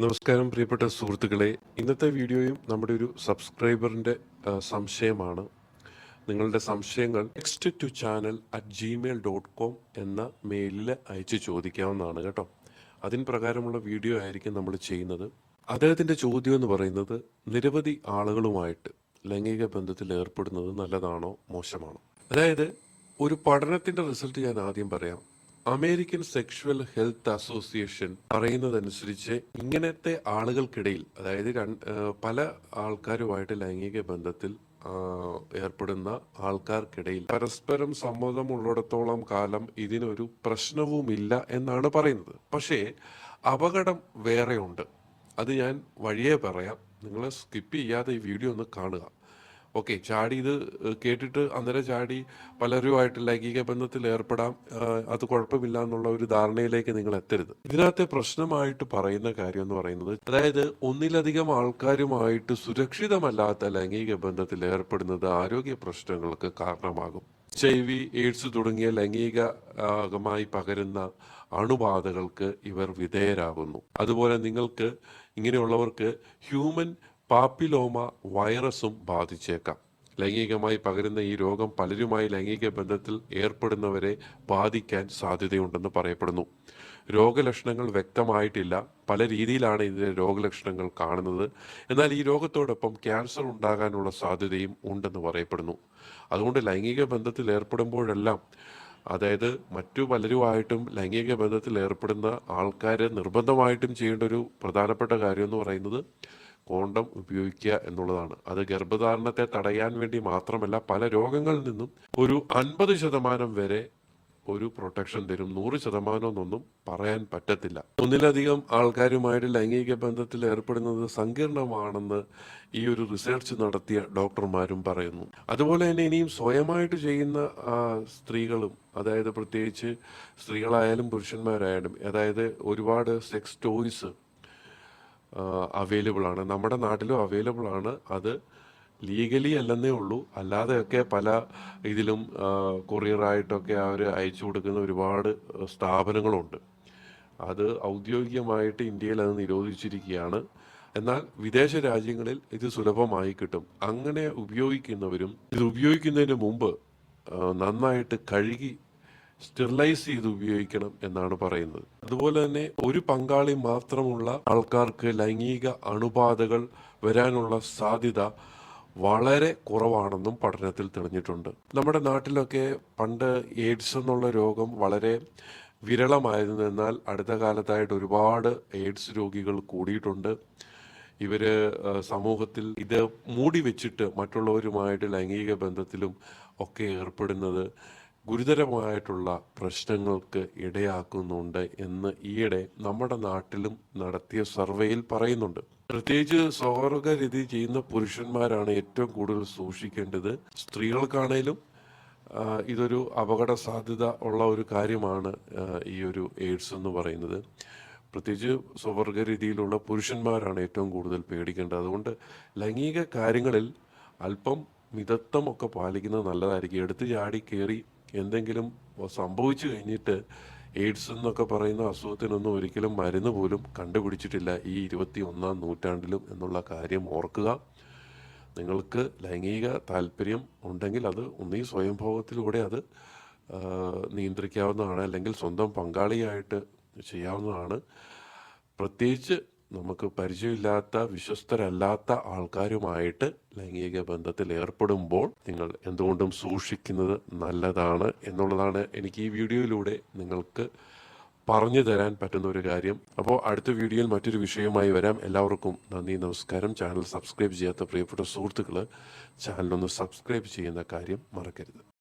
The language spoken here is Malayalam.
നമസ്കാരം പ്രിയപ്പെട്ട സുഹൃത്തുക്കളെ. ഇന്നത്തെ വീഡിയോയും നമ്മുടെ ഒരു സബ്സ്ക്രൈബറിന്റെ സംശയമാണ്. നിങ്ങളുടെ സംശയങ്ങൾ next to channel at Gmail dot com എന്ന മെയിലിൽ അയച്ച് ചോദിക്കാവുന്നതാണ് കേട്ടോ. അതിന് പ്രകാരമുള്ള വീഡിയോ ആയിരിക്കും നമ്മൾ ചെയ്യുന്നത്. അദ്ദേഹത്തിന്റെ ചോദ്യം എന്ന് പറയുന്നത് നിരവധി ആളുകളുമായിട്ട് ലൈംഗിക ബന്ധത്തിൽ ഏർപ്പെടുന്നത് നല്ലതാണോ മോശമാണോ? അതായത് ഒരു പഠനത്തിന്റെ റിസൾട്ട് ഞാൻ ആദ്യം പറയാം. അമേരിക്കൻ സെക്ഷുവൽ ഹെൽത്ത് അസോസിയേഷൻ പറയുന്നതനുസരിച്ച് ഇങ്ങനത്തെ ആളുകൾക്കിടയിൽ അതായത് പല ആൾക്കാരുമായിട്ട് ലൈംഗിക ബന്ധത്തിൽ ഏർപ്പെടുന്ന ആൾക്കാർക്കിടയിൽ പരസ്പരം സമ്മതമുള്ളിടത്തോളം കാലം ഇതിനൊരു പ്രശ്നവുമില്ല എന്നാണ് പറയുന്നത്. പക്ഷേ അപകടം വേറെയുണ്ട്. അത് ഞാൻ വഴിയേ പറയാം. നിങ്ങൾ സ്കിപ്പ് ചെയ്യാതെ ഈ വീഡിയോ ഒന്ന് കാണുക. ഓക്കെ ചാടി ഇത് കേട്ടിട്ട് അന്നേരം ചാടി പലരുമായിട്ട് ലൈംഗിക ബന്ധത്തിൽ ഏർപ്പെടാം അത് കുഴപ്പമില്ല എന്നുള്ള ഒരു ധാരണയിലേക്ക് നിങ്ങൾ എത്തരുത്. ഇതിനകത്തെ പ്രശ്നമായിട്ട് പറയുന്ന കാര്യം എന്ന് പറയുന്നത് അതായത് ഒന്നിലധികം ആൾക്കാരുമായിട്ട് സുരക്ഷിതമല്ലാത്ത ലൈംഗിക ബന്ധത്തിൽ ഏർപ്പെടുന്നത് ആരോഗ്യ പ്രശ്നങ്ങൾക്ക് കാരണമാകും. എച്ച് ഐ വി എയ്ഡ്സ് തുടങ്ങിയ ലൈംഗികമായി പകരുന്ന അണുബാധകൾക്ക് ഇവർ വിധേയരാകുന്നു. അതുപോലെ നിങ്ങൾക്ക് ഇങ്ങനെയുള്ളവർക്ക് ഹ്യൂമൻ പാപ്പിലോമ വൈറസും ബാധിച്ചേക്കാം. ലൈംഗികമായി പകരുന്ന ഈ രോഗം പലരുമായി ലൈംഗിക ബന്ധത്തിൽ ഏർപ്പെടുന്നവരെ ബാധിക്കാൻ സാധ്യതയുണ്ടെന്ന് പറയപ്പെടുന്നു. രോഗലക്ഷണങ്ങൾ വ്യക്തമായിട്ടില്ല. പല രീതിയിലാണ് ഇതിന്റെ രോഗലക്ഷണങ്ങൾ കാണുന്നത്. എന്നാൽ ഈ രോഗത്തോടൊപ്പം ക്യാൻസർ ഉണ്ടാകാനുള്ള സാധ്യതയും ഉണ്ടെന്ന് പറയപ്പെടുന്നു. അതുകൊണ്ട് ലൈംഗിക ബന്ധത്തിൽ ഏർപ്പെടുമ്പോഴെല്ലാം അതായത് മറ്റു പലരുമായിട്ടും ലൈംഗിക ബന്ധത്തിൽ ഏർപ്പെടുന്ന ആൾക്കാരെ നിർബന്ധമായിട്ടും ചെയ്യേണ്ട ഒരു പ്രധാനപ്പെട്ട കാര്യം എന്ന് പറയുന്നത് കോണ്ടം ഉപയോഗിക്കുക എന്നുള്ളതാണ്. അത് ഗർഭധാരണത്തെ തടയാൻ വേണ്ടി മാത്രമല്ല പല രോഗങ്ങളിൽ നിന്നും ഒരു അൻപത് ശതമാനം വരെ ഒരു പ്രൊട്ടക്ഷൻ തരും. നൂറ് ശതമാനമെന്നൊന്നും പറയാൻ പറ്റത്തില്ല. ഒന്നിലധികം ആൾക്കാരുമായിട്ട് ലൈംഗിക ബന്ധത്തിൽ ഏർപ്പെടുന്നത് സങ്കീർണമാണെന്ന് ഈ ഒരു റിസർച്ച് നടത്തിയ ഡോക്ടർമാരും പറയുന്നു. അതുപോലെ തന്നെ ഇനിയും സ്വയമായിട്ട് ചെയ്യുന്ന സ്ത്രീകളും അതായത് പ്രത്യേകിച്ച് സ്ത്രീകളായാലും പുരുഷന്മാരായാലും അതായത് ഒരുപാട് സെക്സ് ടോയ്സ് അവൈലബിൾ ആണ്. നമ്മുടെ നാട്ടിലും അവൈലബിൾ ആണ്. അത് ലീഗലി അല്ലെന്നേ ഉള്ളൂ. അല്ലാതെയൊക്കെ പല ഇതിലും കൊറിയറായിട്ടൊക്കെ അവർ അയച്ചു കൊടുക്കുന്ന ഒരുപാട് സ്ഥാപനങ്ങളുണ്ട്. അത് ഔദ്യോഗികമായിട്ട് ഇന്ത്യയിൽ അത് നിരോധിച്ചിരിക്കുകയാണ്. എന്നാൽ വിദേശ രാജ്യങ്ങളിൽ ഇത് സുലഭമായി കിട്ടും. അങ്ങനെ ഉപയോഗിക്കുന്നവരും ഇത് ഉപയോഗിക്കുന്നതിന് മുമ്പ് നന്നായിട്ട് കഴുകി സ്റ്റെറിലൈസ് ചെയ്ത് ഉപയോഗിക്കണം എന്നാണ് പറയുന്നത്. അതുപോലെ തന്നെ ഒരു പങ്കാളി മാത്രമുള്ള ആൾക്കാർക്ക് ലൈംഗിക അണുബാധകൾ വരാനുള്ള സാധ്യത വളരെ കുറവാണെന്നും പഠനത്തിൽ തെളിഞ്ഞിട്ടുണ്ട്. നമ്മുടെ നാട്ടിലൊക്കെ പണ്ട് എയ്ഡ്സ് എന്നുള്ള രോഗം വളരെ വിരളമായിരുന്നു. എന്നാൽ അടുത്ത കാലത്തായിട്ട് ഒരുപാട് എയ്ഡ്സ് രോഗികൾ കൂടിയിട്ടുണ്ട്. ഇവർ സമൂഹത്തിൽ ഇത് മൂടി വെച്ചിട്ട് മറ്റുള്ളവരുമായിട്ട് ലൈംഗിക ബന്ധത്തിലും ഒക്കെ ഏർപ്പെടുന്നത് ഗുരുതരമായിട്ടുള്ള പ്രശ്നങ്ങൾക്ക് ഇടയാക്കുന്നുണ്ട് എന്ന് ഈയിടെ നമ്മുടെ നാട്ടിലും നടത്തിയ സർവേയിൽ പറയുന്നുണ്ട്. പ്രത്യേകിച്ച് സ്വവർഗരതി ചെയ്യുന്ന പുരുഷന്മാരാണ് ഏറ്റവും കൂടുതൽ സൂക്ഷിക്കേണ്ടത്. സ്ത്രീകൾക്കാണേലും ഇതൊരു അപകട സാധ്യത ഉള്ള ഒരു കാര്യമാണ് ഈ ഒരു എയ്ഡ്സ് എന്ന് പറയുന്നത്. പ്രത്യേകിച്ച് സ്വവർഗ രീതിയിലുള്ള പുരുഷന്മാരാണ് ഏറ്റവും കൂടുതൽ പേടിക്കേണ്ടത്. അതുകൊണ്ട് ലൈംഗിക കാര്യങ്ങളിൽ അല്പം മിതത്വമൊക്കെ പാലിക്കുന്നത് നല്ലതായിരിക്കും. എടുത്തു ചാടി കയറി എന്തെങ്കിലും സംഭവിച്ചു കഴിഞ്ഞിട്ട് എയ്ഡ്സ് എന്നൊക്കെ പറയുന്ന അസുഖത്തിനൊന്നും ഒരിക്കലും മരുന്ന് പോലും കണ്ടുപിടിച്ചിട്ടില്ല ഈ ഇരുപത്തി ഒന്നാം നൂറ്റാണ്ടിലും എന്നുള്ള കാര്യം ഓർക്കുക. നിങ്ങൾക്ക് ലൈംഗിക താല്പര്യം ഉണ്ടെങ്കിൽ അത് ഒന്നീ സ്വയംഭോഗത്തിലൂടെ അത് നിയന്ത്രിക്കാവുന്നതാണ് അല്ലെങ്കിൽ സ്വന്തം പങ്കാളിയായിട്ട് ചെയ്യാവുന്നതാണ്. പ്രത്യേകിച്ച് നമുക്ക് പരിചയമില്ലാത്ത വിശ്വസ്തരല്ലാത്ത ആൾക്കാരുമായിട്ട് ലൈംഗിക ബന്ധത്തിൽ ഏർപ്പെടുമ്പോൾ നിങ്ങൾ എന്തുകൊണ്ടും സൂക്ഷിക്കുന്നത് നല്ലതാണ് എന്നുള്ളതാണ് എനിക്ക് ഈ വീഡിയോയിലൂടെ നിങ്ങൾക്ക് പറഞ്ഞു തരാൻ പറ്റുന്ന ഒരു കാര്യം. അപ്പോൾ അടുത്ത വീഡിയോയിൽ മറ്റൊരു വിഷയവുമായി വരാം. എല്ലാവർക്കും നന്ദി നമസ്കാരം. ചാനൽ സബ്സ്ക്രൈബ് ചെയ്യാത്ത പ്രിയപ്പെട്ട സുഹൃത്തുക്കൾ ചാനലൊന്ന് സബ്സ്ക്രൈബ് ചെയ്യുന്ന കാര്യം മറക്കരുത്.